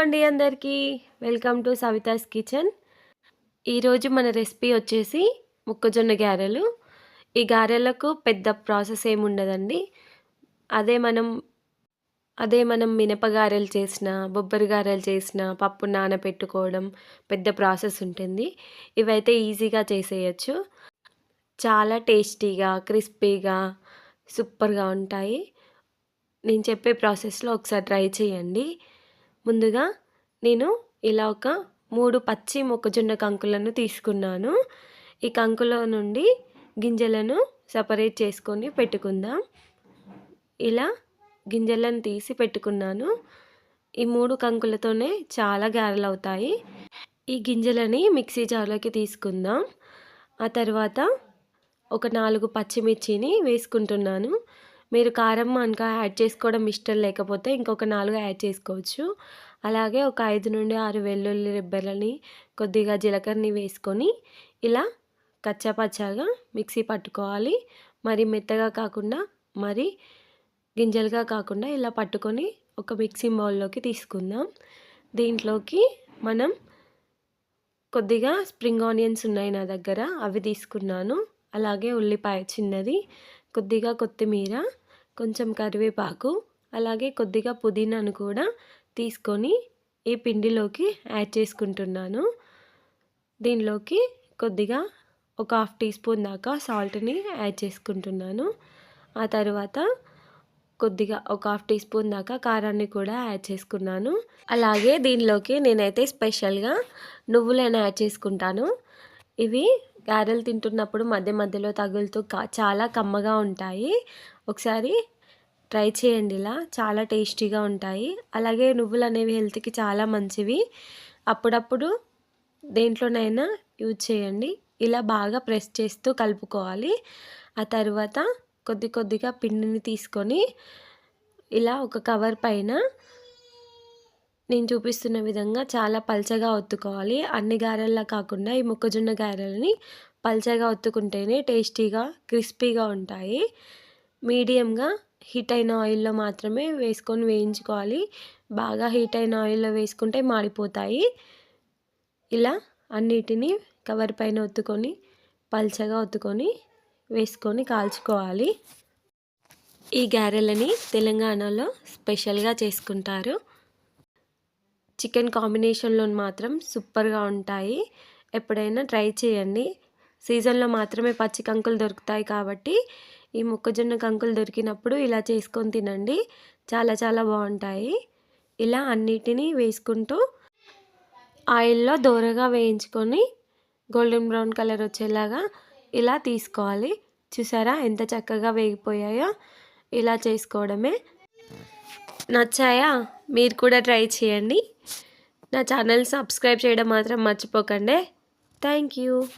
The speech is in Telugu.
అండి అందరికీ. వెల్కమ్ టు సవితాస్ కిచెన్ ఈరోజు మన రెసిపీ వచ్చేసి మొక్కజొన్న గారెలు. ఈ గారెలకు పెద్ద ప్రాసెస్ ఏమి ఉండదండి అదే మనం అదే మనం మినపగారెలు చేసిన బొబ్బరి గారెలు చేసిన పప్పు నానబెట్టుకోవడం పెద్ద ప్రాసెస్ ఉంటుంది. ఇవైతే ఈజీగా చేసేయచ్చు. చాలా టేస్టీగా క్రిస్పీగా సూపర్గా ఉంటాయి. నేను చెప్పే ప్రాసెస్లో ఒకసారి ట్రై చేయండి. ముందుగా నేను ఇలా ఒక మూడు పచ్చి మొక్కజొన్న కంకులను తీసుకున్నాను. ఈ కంకుల నుండి గింజలను సపరేట్ చేసుకొని పెట్టుకుందాం. ఇలా గింజలను తీసి పెట్టుకున్నాను. ఈ మూడు కంకులతోనే చాలా గారెలు అవుతాయి. ఈ గింజలని మిక్సీ జార్లోకి తీసుకుందాం. ఆ తర్వాత ఒక నాలుగు పచ్చిమిర్చిని వేసుకుంటున్నాను. మీరు కారం ఇంకా యాడ్ చేసుకోవడం ఇష్టం లేకపోతే ఇంకొక నాలుగు యాడ్ చేసుకోవచ్చు. అలాగే ఒక ఐదు నుండి ఆరు వెల్లుల్లి రిబ్బెర్లని కొద్దిగా జీలకర్రని వేసుకొని ఇలా కచ్చాపచ్చాగా మిక్సీ పట్టుకోవాలి. మరి మెత్తగా కాకుండా మరి గింజలుగా కాకుండా ఇలా పట్టుకొని ఒక మిక్సీ బౌల్లోకి తీసుకుందాం. దీంట్లోకి మనం కొద్దిగా స్ప్రింగ్ ఆనియన్స్ ఉన్నాయి నా దగ్గర అవి తీసుకున్నాను. అలాగే ఉల్లిపాయ చిన్నది కొద్దిగా కొత్తిమీర కొంచెం కరివేపాకు అలాగే కొద్దిగా పుదీనాను కూడా తీసుకొని ఈ పిండిలోకి యాడ్ చేసుకుంటున్నాను. దీనిలోకి కొద్దిగా ఒక హాఫ్ టీ స్పూన్ దాకా సాల్ట్ని యాడ్ చేసుకుంటున్నాను. ఆ తర్వాత కొద్దిగా ఒక హాఫ్ టీ స్పూన్ దాకా కారాన్ని కూడా యాడ్ చేసుకున్నాను. అలాగే దీనిలోకి నేనైతే స్పెషల్గా నువ్వులను యాడ్ చేసుకుంటాను. ఇవి గారెలు తింటున్నప్పుడు మధ్య మధ్యలో తగులుతూ చాలా కమ్మగా ఉంటాయి. ఒకసారి ట్రై చేయండి ఇలా. చాలా టేస్టీగా ఉంటాయి. అలాగే నువ్వులు అనేవి హెల్త్కి చాలా మంచివి. అప్పుడప్పుడు దేంట్లోనైనా యూజ్ చేయండి. ఇలా బాగా ప్రెస్ చేస్తూ కలుపుకోవాలి. ఆ తర్వాత కొద్ది కొద్దిగా పిండిని తీసుకొని ఇలా ఒక కవర్ పైన నేను చూపిస్తున్న విధంగా చాలా పల్చగా ఒత్తుకోవాలి. అన్ని గారెల్లా కాకుండా ఈ మొక్కజొన్న గారెలని పల్చగా ఒత్తుకుంటేనే టేస్టీగా క్రిస్పీగా ఉంటాయి. మీడియంగా హీట్ అయిన ఆయిల్లో మాత్రమే వేసుకొని వేయించుకోవాలి. బాగా హీట్ అయిన ఆయిల్లో వేసుకుంటే మాడిపోతాయి. ఇలా అన్నిటినీ కవర్ పైన ఒత్తుకొని పల్చగా ఒత్తుకొని వేసుకొని కాల్చుకోవాలి. ఈ గారెలని తెలంగాణలో స్పెషల్గా చేసుకుంటారు. చికెన్ కాంబినేషన్లో మాత్రం సూపర్గా ఉంటాయి. ఎప్పుడైనా ట్రై చేయండి. సీజన్లో మాత్రమే పచ్చి కంకులు దొరుకుతాయి కాబట్టి ఈ మొక్కజొన్న కంకులు దొరికినప్పుడు ఇలా చేసుకొని తినండి. చాలా చాలా బాగుంటాయి. ఇలా అన్నిటినీ వేసుకుంటూ ఆయిల్లో దోరగా వేయించుకొని గోల్డెన్ బ్రౌన్ కలర్ వచ్చేలాగా ఇలా తీసుకోవాలి. చూసారా ఎంత చక్కగా వేగిపోయాయో? ఇలా చేసుకోవడమే. నచ్చాయా? మీరు కూడా ట్రై చేయండి. నా ఛానల్ సబ్స్క్రైబ్ చేయడం మాత్రం మర్చిపోకండి. Thank you.